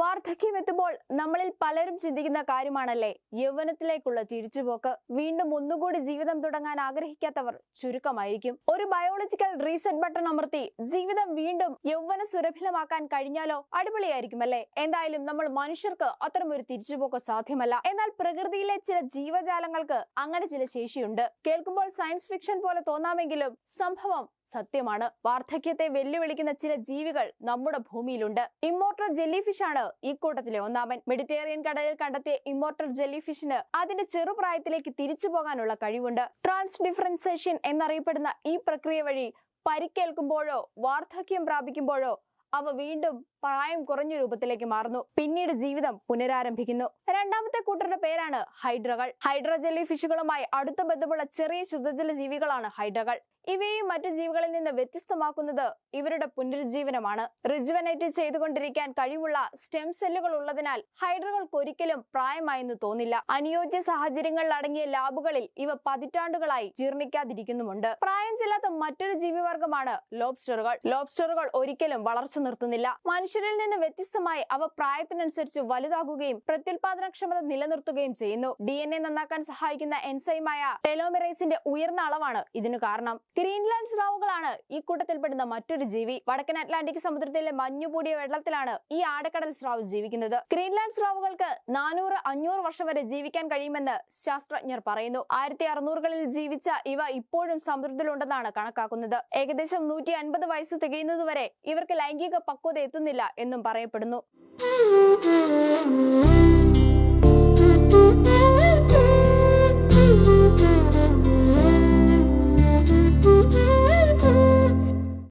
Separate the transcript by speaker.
Speaker 1: വാർദ്ധക്യം എത്തുമ്പോൾ നമ്മളിൽ പലരും ചിന്തിക്കുന്ന കാര്യമാണല്ലേ? യൗവനത്തിലേക്കുള്ള തിരിച്ചുപോക്ക്. വീണ്ടും ഒന്നുകൂടി ജീവിതം തുടങ്ങാൻ ആഗ്രഹിക്കാത്തവർ ചുരുക്കമായിരിക്കും. ഒരു ബയോളജിക്കൽ റീസെറ്റ് ബട്ടൺ അമർത്തി ജീവിതം വീണ്ടും യൗവന സുരഭിലമാക്കാൻ കഴിഞ്ഞാലോ അടിപൊളിയായിരിക്കും അല്ലേ എന്തായാലും നമ്മൾ മനുഷ്യർക്ക് അത്തരം ഒരു തിരിച്ചുപോക്ക് സാധ്യമല്ല. എന്നാൽ പ്രകൃതിയിലെ ചില ജീവജാലങ്ങൾക്ക് അങ്ങനെ ചില ശേഷിയുണ്ട്. കേൾക്കുമ്പോൾ സയൻസ് ഫിക്ഷൻ പോലെ തോന്നാമെങ്കിലും സംഭവം സത്യമാണ്. വാർദ്ധക്യത്തെ വെല്ലുവിളിക്കുന്ന ചില ജീവികൾ നമ്മുടെ ഭൂമിയിലുണ്ട്. ഇമ്മോർട്ടൽ ജെല്ലിഫിഷ് ആണ് ഈ കൂട്ടത്തിലെ ഒന്നാമൻ. മെഡിറ്റേറിയൻ കടലിൽ കണ്ടെത്തിയ ഇമ്മോർട്ടൽ ജെല്ലിഫിഷിന് അതിന്റെ ചെറുപ്രായത്തിലേക്ക് തിരിച്ചു പോകാനുള്ള കഴിവുണ്ട്. ട്രാൻസ് ഡിഫറൻസേഷൻ എന്നറിയപ്പെടുന്ന ഈ പ്രക്രിയ വഴി പരിക്കേൽക്കുമ്പോഴോ വാർദ്ധക്യം പ്രാപിക്കുമ്പോഴോ അവ വീണ്ടും പ്രായം കുറഞ്ഞ രൂപത്തിലേക്ക് മാറുന്നു. പിന്നീട് ജീവിതം പുനരാരംഭിക്കുന്നു. രണ്ടാമത്തെ കൂട്ടരുടെ പേരാണ് ഹൈഡ്രകൾ. ഹൈഡ്ര ജെല്ലി ഫിഷുകളുമായി അടുത്ത ബന്ധമുള്ള ചെറിയ ശുദ്ധജല ജീവികളാണ് ഹൈഡ്രകൾ. ഇവയും മറ്റു ജീവികളിൽ നിന്ന് വ്യത്യസ്തമാക്കുന്നത് ഇവരുടെ പുനരുജ്ജീവനമാണ്. റിജുവനേറ്റ് ചെയ്തുകൊണ്ടിരിക്കാൻ കഴിവുള്ള സ്റ്റെം സെല്ലുകൾ ഉള്ളതിനാൽ ഹൈഡ്രകൾക്ക് ഒരിക്കലും പ്രായമായെന്ന് തോന്നില്ല. അനുയോജ്യ സാഹചര്യങ്ങളിൽ അടങ്ങിയ ലാബുകളിൽ ഇവ പതിറ്റാണ്ടുകളായി ജീർണിക്കാതിരിക്കുന്നുമുണ്ട്. പ്രായം ചെല്ലാത്ത മറ്റൊരു ജീവിവർഗമാണ് ലോബ്സ്റ്ററുകൾ. ലോബ്സ്റ്ററുകൾ ഒരിക്കലും വളർച്ച നിർത്തുന്നില്ല. മനുഷ്യരിൽ നിന്ന് വ്യത്യസ്തമായി അവ പ്രായത്തിനനുസരിച്ച് വലുതാകുകയും പ്രത്യുൽപാദനക്ഷമത നിലനിർത്തുകയും ചെയ്യുന്നു. ഡി നന്നാക്കാൻ സഹായിക്കുന്ന എൻസൈമായ ടെലോമെറേസിന്റെ ഉയർന്ന അളവാണ് ഇതിനു കാരണം. ഗ്രീൻലാൻഡ് സ്രാവുകളാണ് ഈ കൂട്ടത്തിൽപ്പെടുന്ന മറ്റൊരു ജീവി. വടക്കൻ അറ്റ്ലാന്റിക് സമുദ്രത്തിലെ മഞ്ഞുപൂടിയ വെള്ളത്തിലാണ് ഈ ആടക്കടൽ സ്രാവ് ജീവിക്കുന്നത്. ഗ്രീൻലാൻഡ് സ്രാവുകൾക്ക് നാനൂറ് അഞ്ഞൂറ് വർഷം വരെ ജീവിക്കാൻ കഴിയുമെന്ന് ശാസ്ത്രജ്ഞർ പറയുന്നു. ആയിരത്തി അറുന്നൂറുകളിൽ ജീവിച്ച ഇവ ഇപ്പോഴും സമുദ്രത്തിലുണ്ടെന്നാണ് കണക്കാക്കുന്നത്. ഏകദേശം നൂറ്റി അൻപത് വയസ്സ് തികയുന്നതുവരെ ഇവർക്ക് ലൈംഗിക പക്വത എത്തുന്നില്ല എന്നും പറയപ്പെടുന്നു.